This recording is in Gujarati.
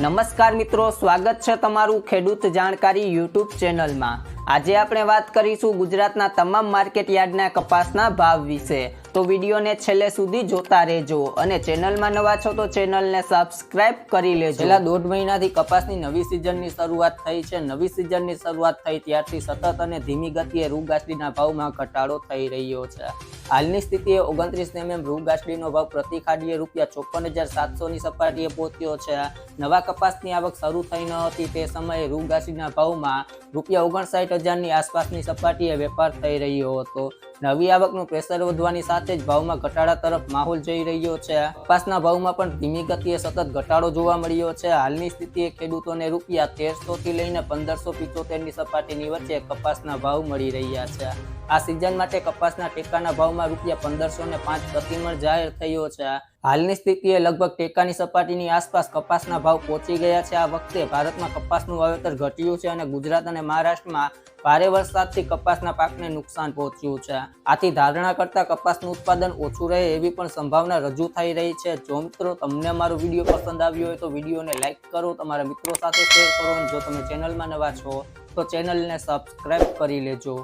નમસ્કાર મિત્રો, સ્વાગત છે તમારું ખેડૂત જાણકારી યુટ્યુબ ચેનલમાં. આજે આપણે વાત કરીશું ગુજરાતના તમામ માર્કેટ યાર્ડના કપાસના ભાવ વિશે. તો વિડીયોને છેલ્લે સુધી જોતા રહેજો અને ચેનલમાં નવા છો તો ચેનલને સબસ્ક્રાઇબ કરી લેજો. છેલ્લા દોઢ મહિનાથી કપાસની નવી સિઝનની શરૂઆત થઈ છે. નવી સિઝનની શરૂઆત થઈ ત્યારથી સતત અને ધીમી ગતિએ રૂગાસડીના ભાવમાં ઘટાડો થઈ રહ્યો છે. હાલની સ્થિતિએ ઓગણત્રીસ એમએમ રૂગાસડીનો ભાવ પ્રતિ ખાડીએ રૂપિયા ચોપન હજાર સાતસોની સપાટીએ પહોંચ્યો છે. નવા કપાસની આવક શરૂ થઈ ન હતી તે સમયે રૂગાસડીના ભાવમાં રૂપિયા ઓગણસાઠ હજારની આસપાસની સપાટીએ વેપાર થઈ રહ્યો હતો. નવી આવકનું પ્રેશર વધવાની સાથે જ ભાવમાં ઘટાડા તરફ માહોલ જઈ રહ્યો છે. કપાસના ભાવમાં પણ ધીમી ગતિએ સતત ઘટાડો જોવા મળ્યો છે. હાલની સ્થિતિએ ખેડૂતોને રૂપિયા તેરસો થી લઈને પંદરસો પિચોતેરની સપાટીની વચ્ચે કપાસના ભાવ મળી રહ્યા છે. આ સિઝન માટે કપાસના ટેકાના ભાવમાં રૂપિયા પંદરસો ને પાંચ પ્રતિમણ જાહેર થયો છે. હાલની સ્થિતિએ લગભગ ટેકાની સપાટીની આસપાસ કપાસના ભાવ પહોંચી ગયા છે. આ વખતે ભારતમાં કપાસનું વાવેતર ઘટ્યું છે અને ગુજરાત અને મહારાષ્ટ્રમાં ભારે વરસાદથી કપાસના પાકને નુકસાન પહોંચ્યું છે. આથી ધારણા કરતા કપાસનું ઉત્પાદન ઓછું રહે એવી પણ સંભાવના રજૂ થઈ રહી છે. જો મિત્રો તમને અમારો વીડિયો પસંદ આવ્યો હોય તો વિડીયોને લાઇક કરો, તમારા મિત્રો સાથે શેર કરો જો તમે ચેનલમાં નવા છો તો ચેનલને સબસ્ક્રાઇબ કરી લેજો.